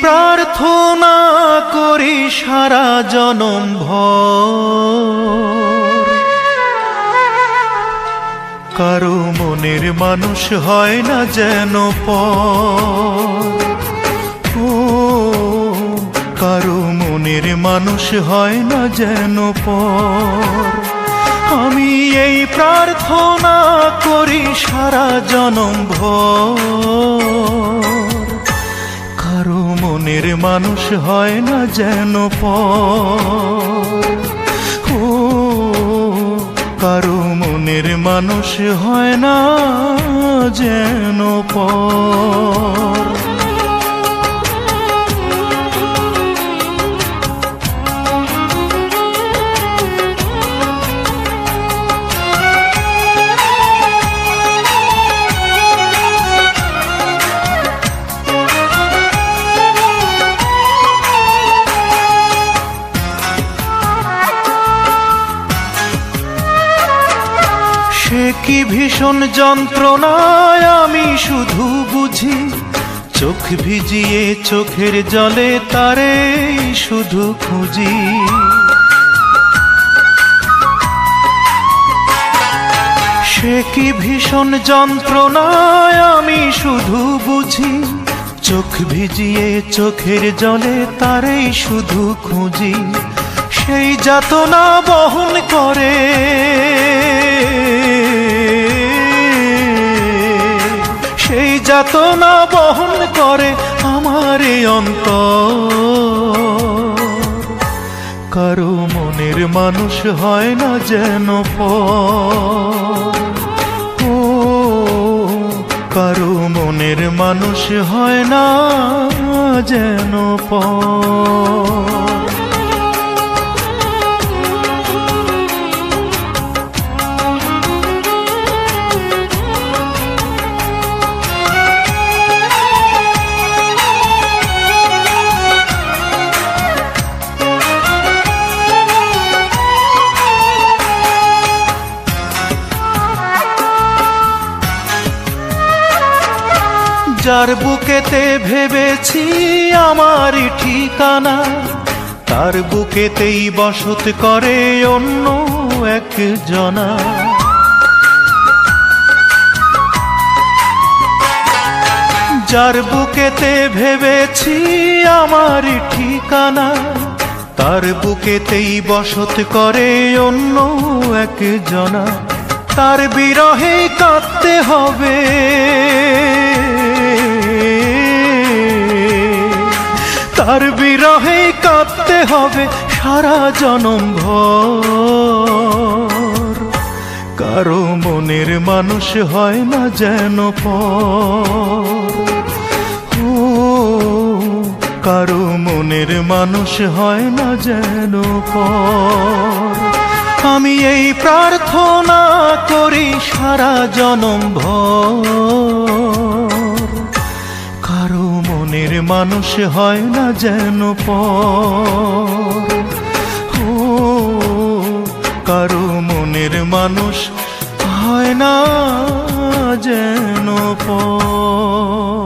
প্রার্থনা করি সারা জনম কারও মনের মানুষ হয় না যেন ও, কারও মনের মানুষ হয় না যেন পর। আমি এই প্রার্থনা করি সারা জনম ভর। মনের মানুষ হয় না যেন ও কারও মনের মানুষ হয় না। কি ভীষণ যন্ত্রণায় আমি শুধু বুঝি, চোখ ভিজিয়ে চোখের জলে তারে শুধু খুঁজি। সে কি ভীষণ যন্ত্রণায় আমি শুধু বুঝি, চোখ ভিজিয়ে চোখের জলে তারেই শুধু খুঁজি। সেই যাতনা বহন করে যাতনা বহন করে আমার এই অন্তর। কারও মনের মানুষ হয় না যেন ও, কারও মনের মানুষ হয় না যেন পর। যার বুকেতে ভেবেছি আমার ঠিকানা, তার বুকেতেই বসত করে অন্য এক জনা যার বুকেতে ভেবেছি আমারই ঠিকানা, তার বুকেতেই বসত করে অন্য এক জনা তার বিরহে কাঁদতে হবে। তার বিরহে কাঁদতে হবে সারা জনম ভর। কারও মনের মানুষ হয় না যেন ও, কারও মনের মানুষ হয় না যেন পর। আমি এই প্রার্থনা করি সারা জনম ভর। মনের মানুষ হয় না যেন ও কারও মনের মানুষ হয় না যেন পর।